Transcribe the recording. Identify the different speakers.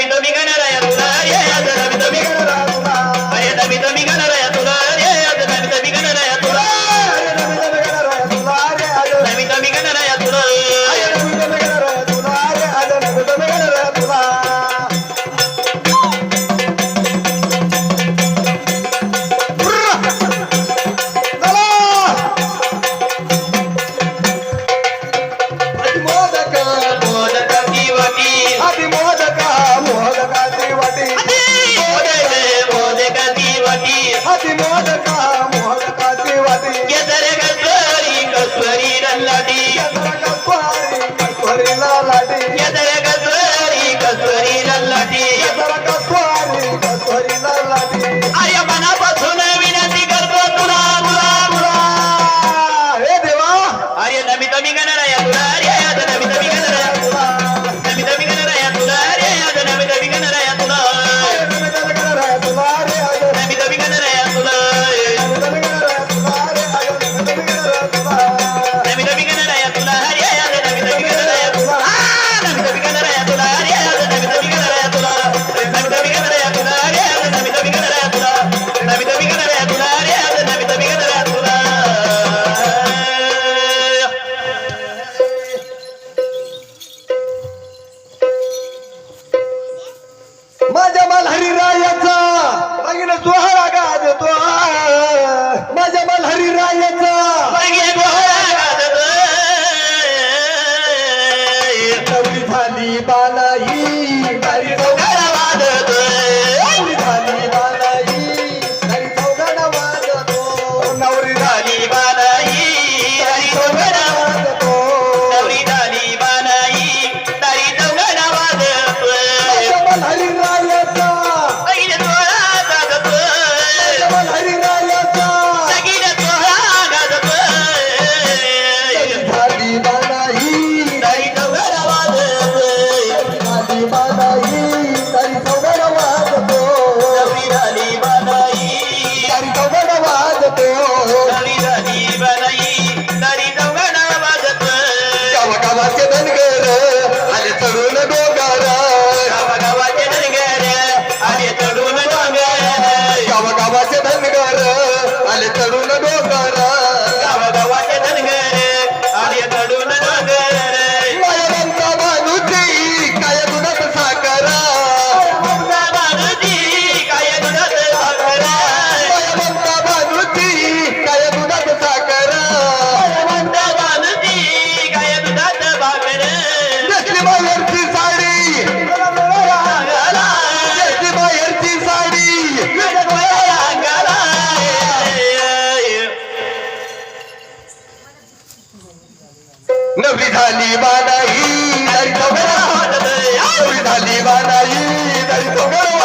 Speaker 1: se não me engano,
Speaker 2: ಪತಿ ಮೋದಕ ಮೋದ ಪತಿ ವದಿ
Speaker 1: ಎದರ ಗಪ್ಪರಿ ಗಪ್ಪರಿ ಲಲ್ಲಡಿ
Speaker 2: ಎದರ ಗಪ್ಪರಿ ಗಪ್ಪರಿ ಲಲ್ಲಡಿ
Speaker 1: ಎದರ ಗಪ್ಪರಿ ಗಪ್ಪರಿ ಲಲ್ಲಡಿ
Speaker 2: ಎದರ दोहरा गाज तो
Speaker 3: माझ्या मल्हारी रायाचा झाली बालाई नवी झाली बानाई दरी तो मेरा
Speaker 1: हात नवी
Speaker 3: झाली बानाई दरी तो मेरा